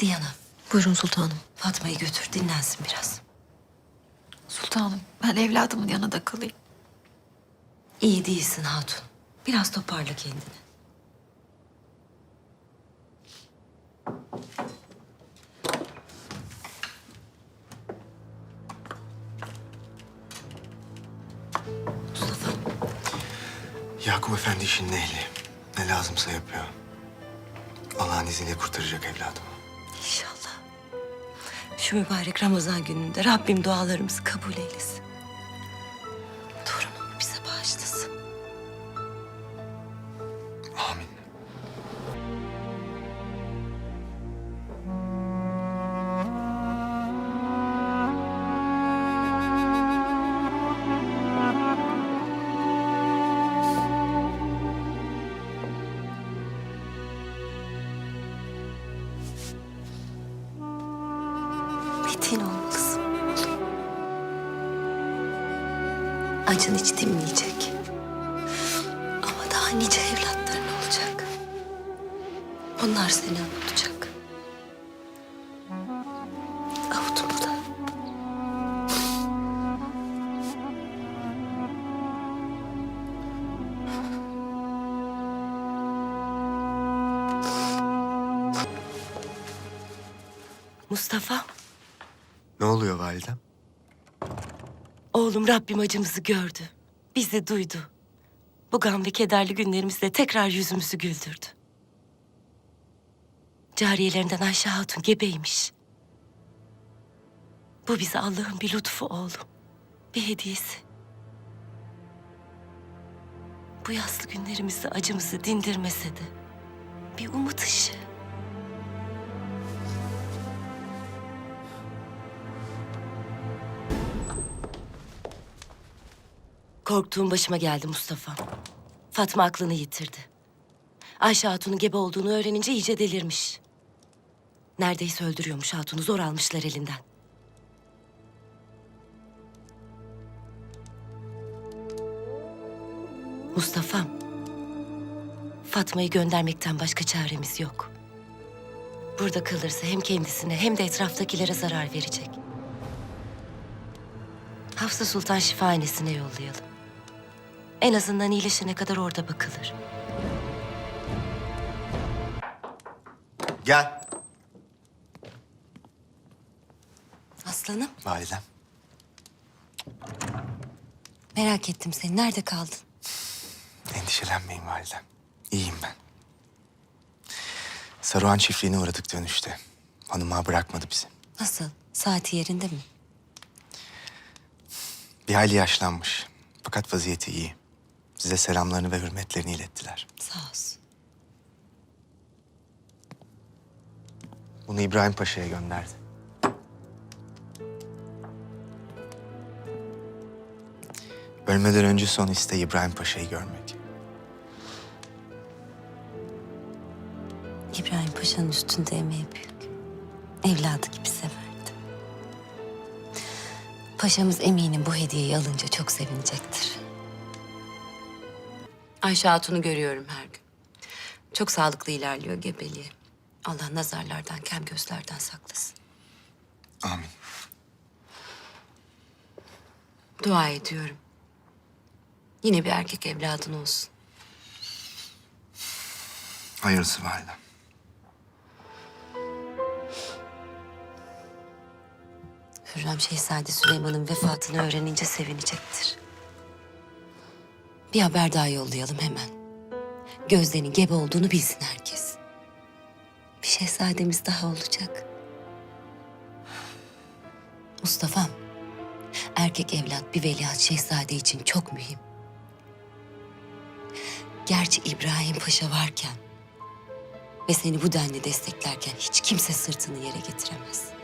Diana, Buyurun sultanım. Fatma'yı götür dinlensin biraz. Sultanım ben evladımın yanında kalayım. İyi değilsin hatun. Biraz toparla kendini. Mustafa, Yakup Efendi işin ehli. Ne lazımsa yapıyor. Allah'ın izniyle kurtaracak evladımı. Şu mübarek Ramazan gününde Rabbim dualarımızı kabul eylesin. Torunumu bize bağışlasın. Amin. Acın hiç dinmeyecek. Ama daha nice evlatların olacak. Onlar seni avutacak. Avutma da. Mustafa. Ne oluyor validem? Oğlum Rabbim acımızı gördü. Bizi duydu. Bu gam ve kederli günlerimizde tekrar yüzümüzü güldürdü. Cariyelerinden Ayşe Hatun gebeymiş. Bu bize Allah'ın bir lütfu oğlum. Bir hediyesi. Bu yaslı günlerimizde acımızı dindirmese de bir umut ışığı. Korktuğum başıma geldi Mustafa. Fatma aklını yitirdi. Ayşe Hatun'un gebe olduğunu öğrenince iyice delirmiş. Neredeyse öldürüyormuş Hatun'u zor almışlar elinden. Mustafa'm. Fatma'yı göndermekten başka çaremiz yok. Burada kalırsa hem kendisine hem de etraftakilere zarar verecek. Hafsa Sultan şifahanesine yollayalım. En azından iyileşene kadar orada bakılır. Gel. Aslanım, Validem. merak ettim seni. Nerede kaldın? Endişelenmeyin validem. İyiyim ben. Saruhan çiftliğine uğradık dönüşte. Hanıma bırakmadı bizi. Nasıl? Saati yerinde mi? Bir hayli yaşlanmış. Fakat vaziyeti iyi. Size selamlarını ve hürmetlerini ilettiler. Sağ olsun. Bunu İbrahim Paşa'ya gönderdi. Ölmeden önce son isteği İbrahim Paşa'yı görmek. İbrahim Paşa'nın üstünde emeği büyük. Evladı gibi severdi. Paşamız eminim bu hediyeyi alınca çok sevinecektir. Ayşe Hatun'u görüyorum her gün. Çok sağlıklı ilerliyor gebeliği. Allah nazarlardan, kem gözlerden saklasın. Amin. Dua ediyorum. Yine bir erkek evladın olsun. Hayırlısı validem. Hürrem Şehzade Süleyman'ın vefatını öğrenince sevinecektir. Bir haber daha yollayalım hemen. Gözde'nin gebe olduğunu bilsin herkes. Bir şehzademiz daha olacak. Mustafa'm, erkek evlat bir veliaht şehzade için çok mühim. Gerçi İbrahim Paşa varken ve seni bu denli desteklerken hiç kimse sırtını yere getiremez.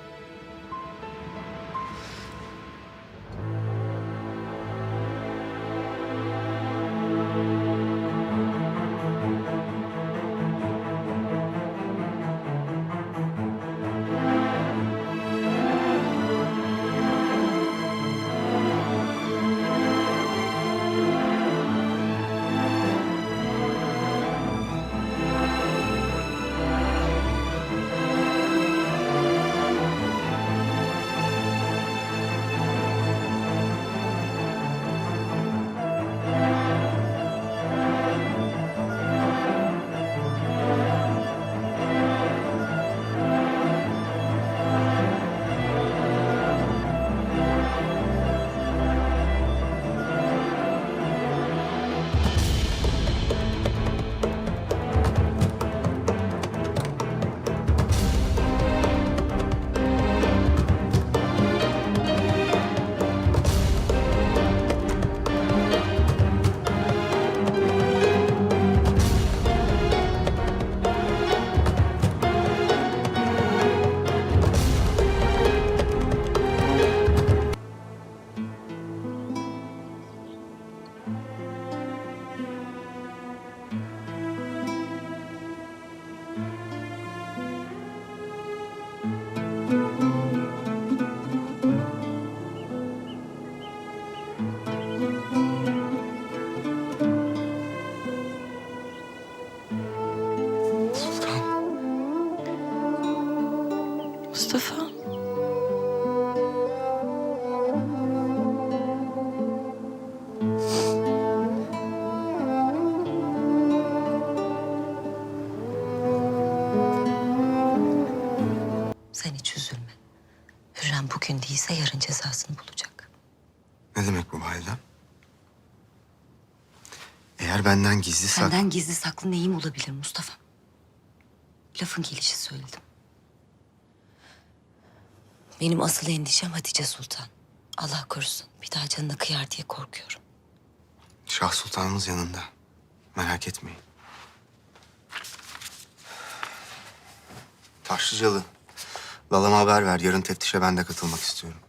Geldiyse yarın cezasını bulacak. Ne demek bu validem? Eğer benden gizli sak... Senden gizli saklı neyim olabilir Mustafa? Lafın gelişi söyledim. Benim asıl endişem Hatice Sultan. Allah korusun bir daha canına kıyar diye korkuyorum. Şah Sultanımız yanında. Merak etmeyin. Taşlıcalı. Lalama haber ver. Yarın teftişe ben de katılmak istiyorum.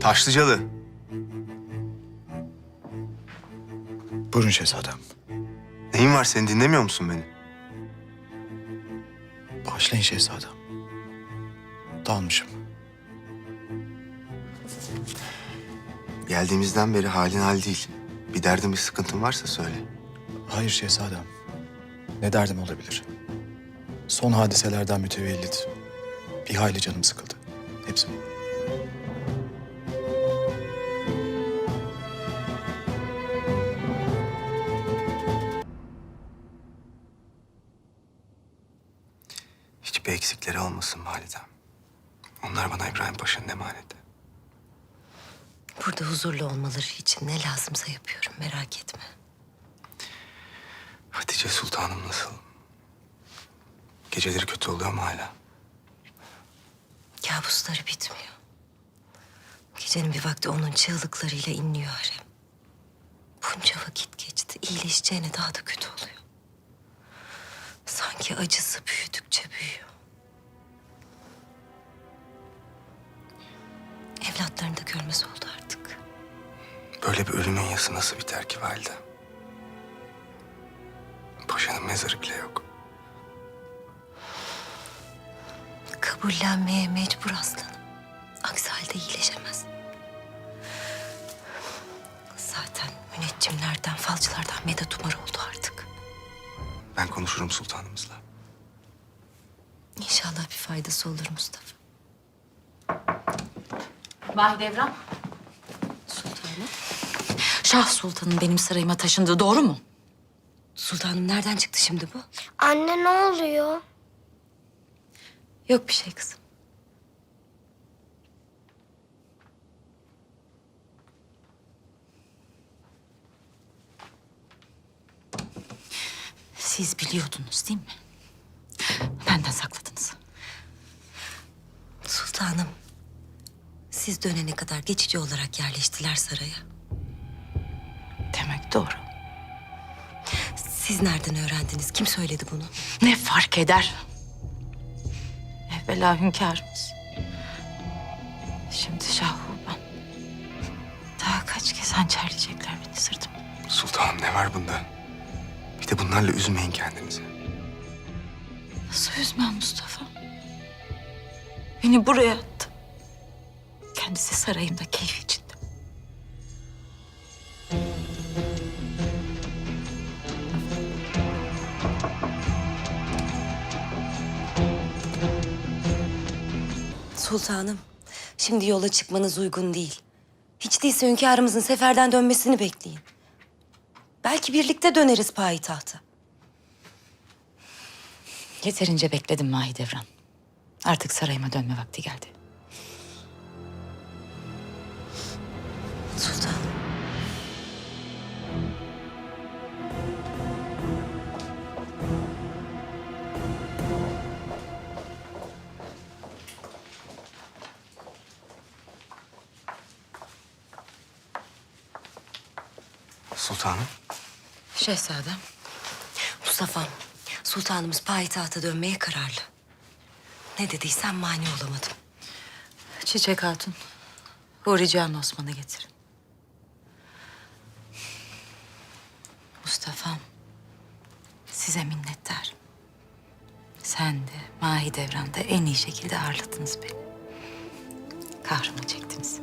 Taşlıcalı. Buyurun şehzadem. Neyin var senin dinlemiyor musun beni? Bağışlayın şehzadem. Dalmışım. Geldiğimizden beri halin hal değil. Bir derdin bir sıkıntın varsa söyle. Hayır şehzadem. Ne derdim olabilir? Son hadiselerden mütevellit. Bir hayli canım sıkıldı. Hepsi bu. Hiçbir eksikleri olmasın validem. Onlar bana İbrahim Paşa'nın emaneti. Burada huzurlu olmaları için ne lazımsa yapıyorum merak etme. Hatice Sultanım nasıl? Geceleri kötü oluyor mu hala? Kabusları bitmiyor. Gecenin bir vakti onun çığlıklarıyla inliyor harem. Bunca vakit geçti. iyileşeceğine daha da kötü oluyor. Sanki acısı büyüdükçe büyüyor. Evlatlarını da görmez oldu artık. Böyle bir ölümün yası nasıl biter ki valide? Paşanın mezarı bile yok. Kabullenmeye mecbur aslanım. Aksi halde iyileşemez. Zaten müneccimlerden, falcılardan medet umar oldu artık. Ben konuşurum sultanımızla. İnşallah bir faydası olur Mustafa. Mahidevran, Sultanım. Şah Sultan'ın benim sarayıma taşındığı doğru mu? Sultanım nereden çıktı şimdi bu? Anne ne oluyor? Yok bir şey kızım. Siz biliyordunuz değil mi? Benden sakladınız. Sultanım. Siz dönene kadar geçici olarak yerleştiler saraya. Demek doğru. Siz nereden öğrendiniz? Kim söyledi bunu? Ne fark eder? Evvela hünkârımız. Şimdi Şahubam. Daha kaç kez hançerleyecekler beni sırtım. Sultanım ne var bunda? Bir de bunlarla üzmeyin kendinizi. Nasıl üzmem Mustafa? Beni buraya attı. Kendisi sarayımda keyif içinde. Sultanım. Şimdi yola çıkmanız uygun değil. Hiç değilse hünkârımızın seferden dönmesini bekleyin. Belki birlikte döneriz payitahta. Yeterince bekledim Mahidevran. Artık sarayıma dönme vakti geldi. Sultanım. Şehzadem. Mustafa'm, sultanımız payitahta dönmeye kararlı. Ne dediysen mani olamadım. Çiçek Hatun. Huri Can Osman'ı getirin. Mustafa'm. Size minnettarım. Sen de Mahidevran da en iyi şekilde ağırladınız beni. Kahrımı çektiniz.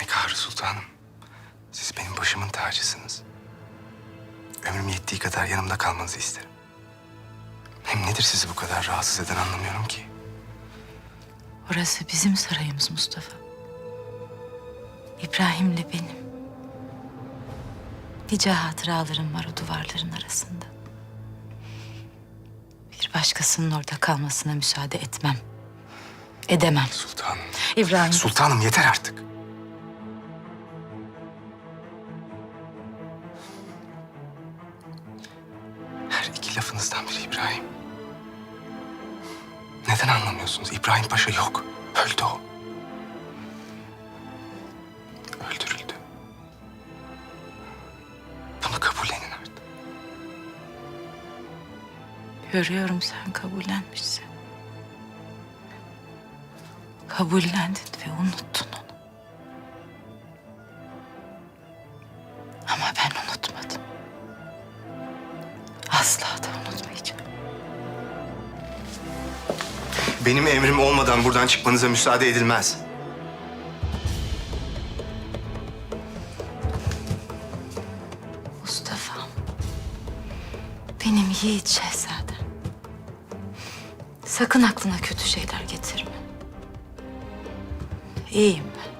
Ne kahrı sultanım. Siz benim başımın tacısınız. Ömrüm yettiği kadar yanımda kalmanızı isterim. Hem nedir sizi bu kadar rahatsız eden anlamıyorum ki. Orası bizim sarayımız Mustafa. İbrahim'le benim. Nice hatıralarım var o duvarların arasında. Bir başkasının orada kalmasına müsaade etmem. Edemem. Sultanım. İbrahim. Sultanım yeter artık. Anlamıyorsunuz? İbrahim Paşa yok. Öldü o. Öldürüldü. Bunu kabullenin artık. Görüyorum sen kabullenmişsin. Kabullendin ve unuttun Benim emrim olmadan buradan çıkmanıza müsaade edilmez. Mustafa. Benim yiğit şehzadem. Sakın aklına kötü şeyler getirme. İyiyim ben.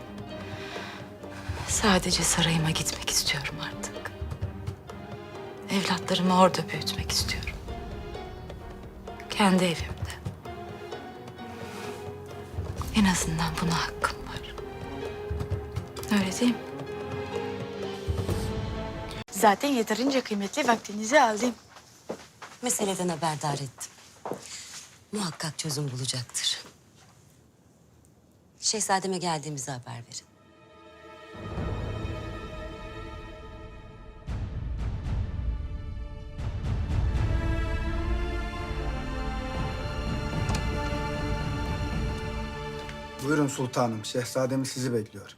Sadece sarayıma gitmek istiyorum artık. Evlatlarımı orada büyütmek istiyorum. Kendi evimde. En azından buna hakkım var. Öyle değil mi? Zaten yeterince kıymetli vaktinizi aldım. Meseleden haberdar ettim. Muhakkak çözüm bulacaktır. Şehzademe geldiğimizi haber verin. Buyurun sultanım. Şehzademiz sizi bekliyor.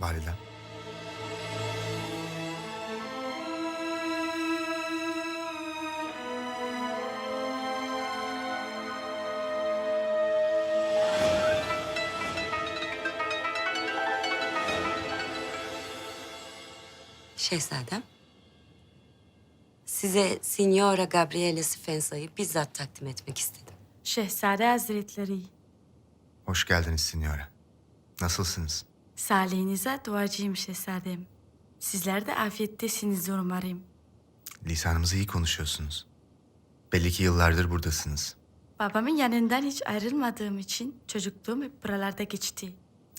Validem. Şehzadem. Size Signora Gabriele Sfensa'yı bizzat takdim etmek istedim. Şehzade Hazretleri, Hoş geldiniz Signora. Nasılsınız? sağlığınıza duacıyım şehzadem. Sizler de afiyettesiniz umarım. Lisanımızı iyi konuşuyorsunuz. Belli ki yıllardır buradasınız. Babamın yanından hiç ayrılmadığım için çocukluğum hep buralarda geçti.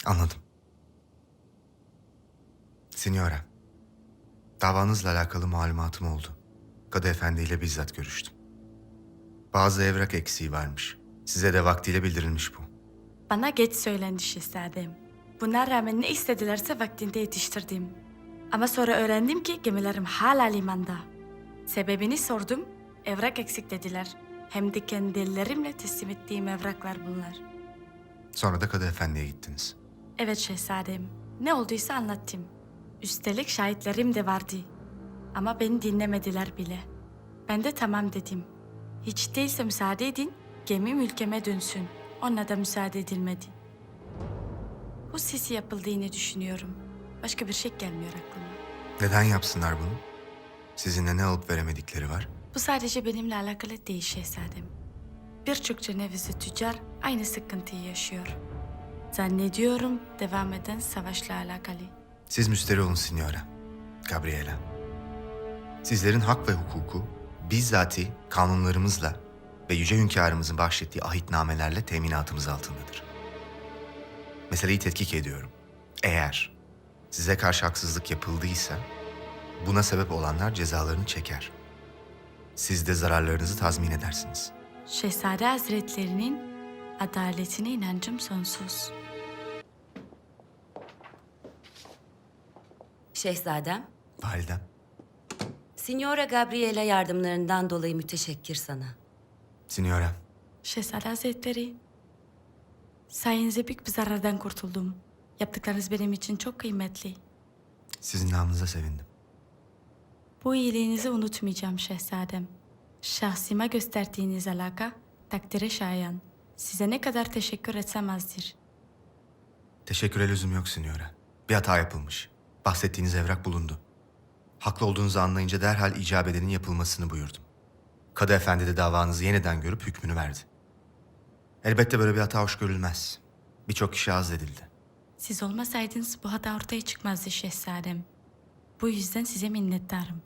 Anladım. Signora, davanızla alakalı malumatım oldu. Kadı Efendi ile bizzat görüştüm. Bazı evrak eksiği varmış. Size de vaktiyle bildirilmiş bu. Bana geç söylendi şehzadem. Buna rağmen ne istedilerse vaktinde yetiştirdim. Ama sonra öğrendim ki gemilerim hala limanda. Sebebini sordum, evrak eksik dediler. Hem de kendi ellerimle teslim ettiğim evraklar bunlar. Sonra da Kadı Efendi'ye gittiniz. Evet şehzadem. Ne olduysa anlattım. Üstelik şahitlerim de vardı. Ama beni dinlemediler bile. Ben de tamam dedim. Hiç değilse müsaade edin, gemim ülkeme dönsün. Ona da müsaade edilmedi. Bu sesi yapıldığını düşünüyorum. Başka bir şey gelmiyor aklıma. Neden yapsınlar bunu? Sizinle ne alıp veremedikleri var? Bu sadece benimle alakalı değil şehzadem. Birçok cenevizli tüccar aynı sıkıntıyı yaşıyor. Zannediyorum devam eden savaşla alakalı. Siz müsterih olun Signora. Gabriela. Sizlerin hak ve hukuku bizzati kanunlarımızla ve yüce hünkârımızın bahşettiği ahitnamelerle teminatımız altındadır. Meseleyi tetkik ediyorum. Eğer size karşı haksızlık yapıldıysa buna sebep olanlar cezalarını çeker. Siz de zararlarınızı tazmin edersiniz. Şehzade Hazretlerinin adaletine inancım sonsuz. Şehzadem, Validem, Signora Gabriela yardımlarından dolayı müteşekkir sana. Signora, Şehzade Hazretleri, sayenizde büyük bir zarardan kurtuldum. Yaptıklarınız benim için çok kıymetli. sizin namınıza sevindim. Bu iyiliğinizi unutmayacağım şehzadem. Şahsıma gösterdiğiniz alaka takdire şayan. Size ne kadar teşekkür etsem azdır. Teşekküre lüzum yok Signora. Bir hata yapılmış. Bahsettiğiniz evrak bulundu. Haklı olduğunuzu anlayınca derhal icap edenin yapılmasını buyurdum. Kadı Efendi de davanızı yeniden görüp hükmünü verdi. Elbette böyle bir hata hoş görülmez. Birçok kişi azledildi. Siz olmasaydınız bu hata ortaya çıkmazdı şehzadem. Bu yüzden size minnettarım.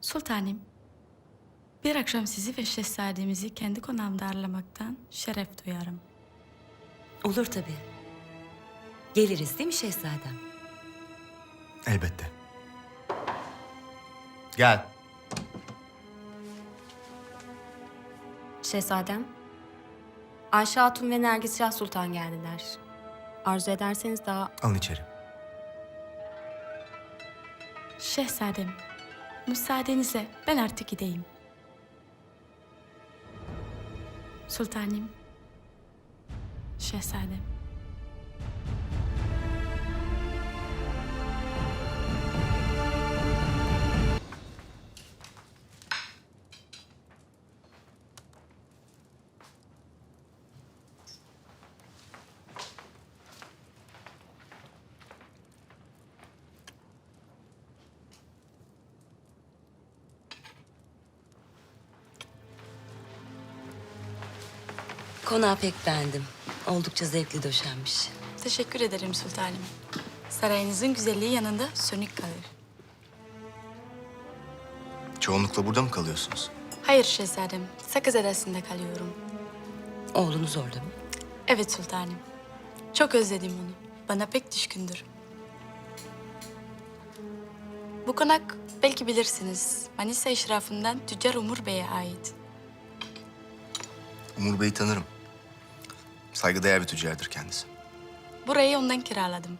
Sultanım, bir akşam sizi ve şehzademizi kendi konağımda ağırlamaktan şeref duyarım. Olur tabii. Geliriz değil mi şehzadem? Elbette. Gel. Şehzadem, Ayşe Hatun ve Nergis Şah Sultan geldiler. Arzu ederseniz daha... Alın içeri. Şehzadem, müsaadenizle ben artık gideyim. Sultanım, şehzadem. Konağı pek beğendim. Oldukça zevkli döşenmiş. Teşekkür ederim sultanım. Sarayınızın güzelliği yanında sönük kalır. Çoğunlukla burada mı kalıyorsunuz? Hayır şehzadem, Sakız Adası'nda kalıyorum. Oğlunuz orada mı? Evet sultanım. Çok özledim onu. Bana pek düşkündür. Bu konak belki bilirsiniz. Manisa işrafından Tüccar Umur Bey'e ait. Umur Bey'i tanırım. Saygıdeğer bir tüccardır kendisi. Burayı ondan kiraladım.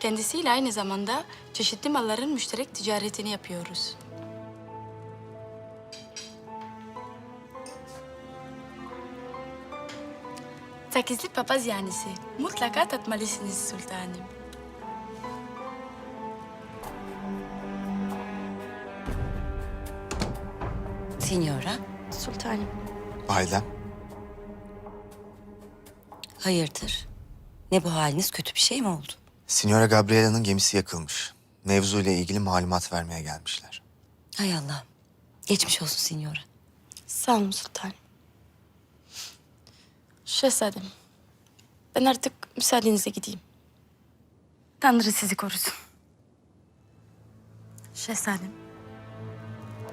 Kendisiyle aynı zamanda çeşitli malların müşterek ticaretini yapıyoruz. Sakizli papaz yanisi. Mutlaka tatmalısınız sultanım. Signora, Sultanım. Validem. Hayırdır? Ne bu haliniz kötü bir şey mi oldu? Signora Gabriela'nın gemisi yakılmış. Mevzu ile ilgili malumat vermeye gelmişler. Hay Allah. Geçmiş olsun Signora. Sağ olun sultanım. Şehzadem, ben artık müsaadenizle gideyim. Tanrı sizi korusun. Şehzadem,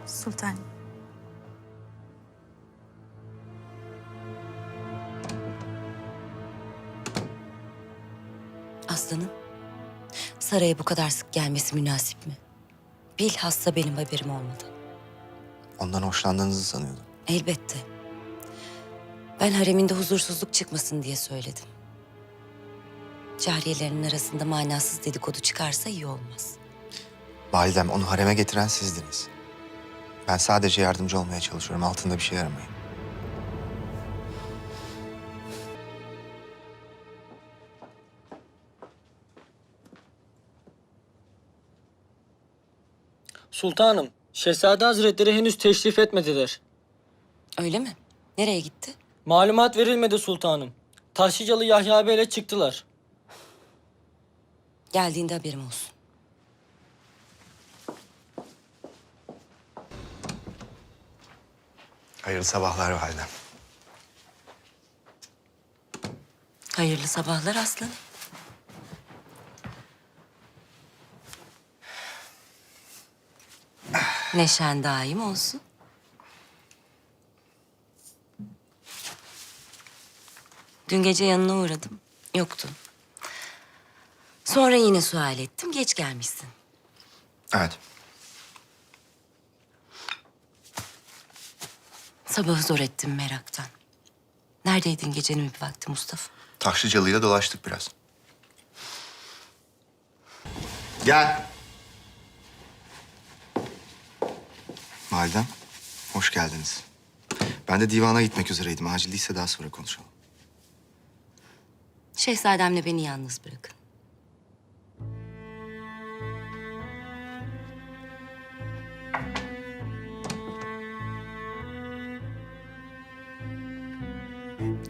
sultanım. Aslanım, saraya bu kadar sık gelmesi münasip mi? Bilhassa benim haberim olmadı. Ondan hoşlandığınızı sanıyordum. Elbette. Ben hareminde huzursuzluk çıkmasın diye söyledim. Cariyelerinin arasında manasız dedikodu çıkarsa iyi olmaz. Validem onu hareme getiren sizdiniz. Ben sadece yardımcı olmaya çalışıyorum. Altında bir şey aramayın. Sultanım, Şehzade Hazretleri henüz teşrif etmediler. Öyle mi? Nereye gitti? Malumat verilmedi sultanım. Taşlıcalı Yahya Bey'le çıktılar. Geldiğinde haberim olsun. Hayırlı sabahlar validem. Hayırlı sabahlar aslanım. Neşen daim olsun. Dün gece yanına uğradım. Yoktun. Sonra yine sual ettim. Geç gelmişsin. Evet. Sabahı zor ettim meraktan. Neredeydin gecenin bir vakti Mustafa? Taşlıcalı'yla dolaştık biraz. Gel. Validem, hoş geldiniz. Ben de divana gitmek üzereydim. Acil değilse daha sonra konuşalım. Şehzademle beni yalnız bırakın.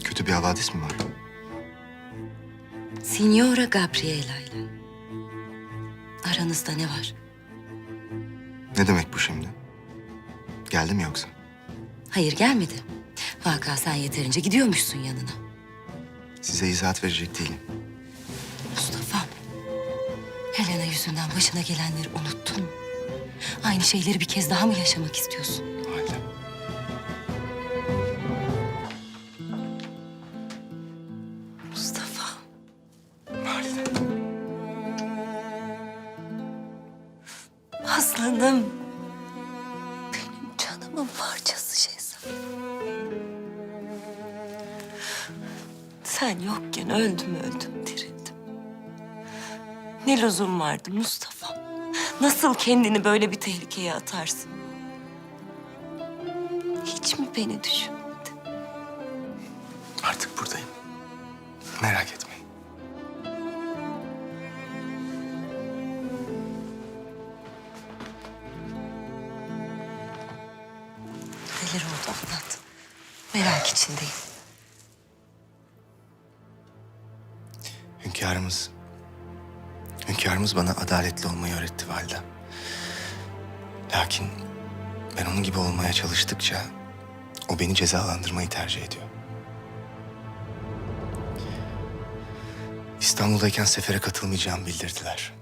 Kötü bir havadis mi var? Signora Gabriela ile. Aranızda ne var? Ne demek bu şimdi? Geldi mi yoksa? Hayır gelmedi. Vaka sen yeterince gidiyormuşsun yanına. Size izahat verecek değilim. Mustafa. Hele Elena yüzünden başına gelenleri unuttun mu? Aynı şeyleri bir kez daha mı yaşamak istiyorsun? Validem. Mustafa. Validem. Aslanım. Yokken öldüm öldüm dirildim. Ne lüzum vardı Mustafa? Nasıl kendini böyle bir tehlikeye atarsın? Hiç mi beni düşünmedin? Artık buradayım. Merak etmeyin. Neler oldu anlat. Merak içindeyim. Hünkârımız... Hünkârımız bana adaletli olmayı öğretti validem. Lakin ben onun gibi olmaya çalıştıkça... ...o beni cezalandırmayı tercih ediyor. İstanbul'dayken sefere katılmayacağımı bildirdiler.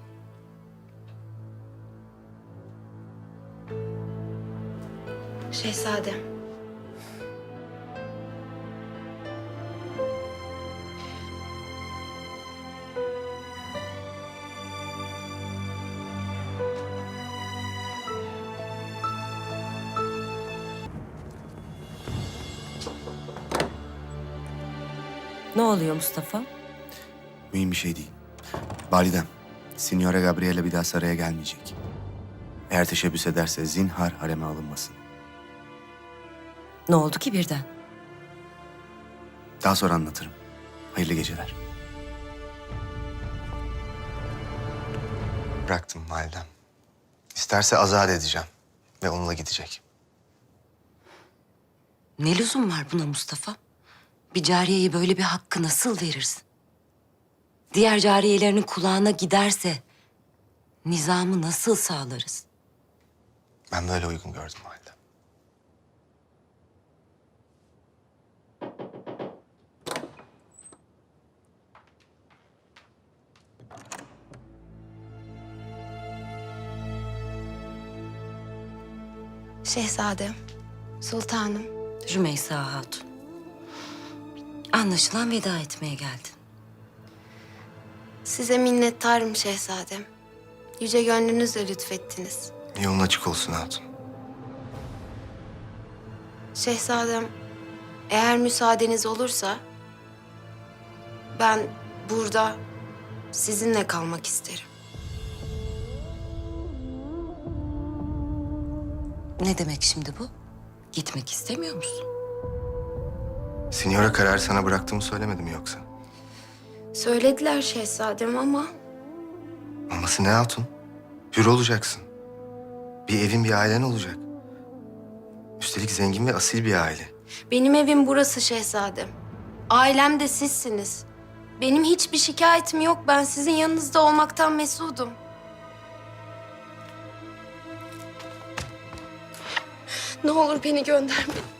Şehzadem. Oluyor Mustafa? Mühim bir şey değil. Validem, Signora Gabriela bir daha saraya gelmeyecek. Eğer teşebbüs ederse zinhar hareme alınmasın. Ne oldu ki birden? Daha sonra anlatırım. Hayırlı geceler. Bıraktım validem. İsterse azat edeceğim ve onunla gidecek. Ne lüzum var buna Mustafa? Bir cariyeye böyle bir hakkı nasıl verirsin? Diğer cariyelerinin kulağına giderse nizamı nasıl sağlarız? Ben böyle uygun gördüm validem. Şehzadem, sultanım. Rümeysa Hatun. Anlaşılan veda etmeye geldin. Size minnettarım şehzadem. Yüce gönlünüzle lütfettiniz. Yolun açık olsun hatun. Şehzadem, eğer müsaadeniz olursa... ...ben burada sizinle kalmak isterim. Ne demek şimdi bu? Gitmek istemiyor musun? Signora kararı sana bıraktığımı söylemedim mi yoksa? Söylediler şehzadem ama... Maması ne hatun? Hür olacaksın. Bir evin bir ailen olacak. Üstelik zengin ve asil bir aile. Benim evim burası şehzadem. Ailem de sizsiniz. Benim hiçbir şikayetim yok. Ben sizin yanınızda olmaktan mesudum. Ne olur beni göndermeyin.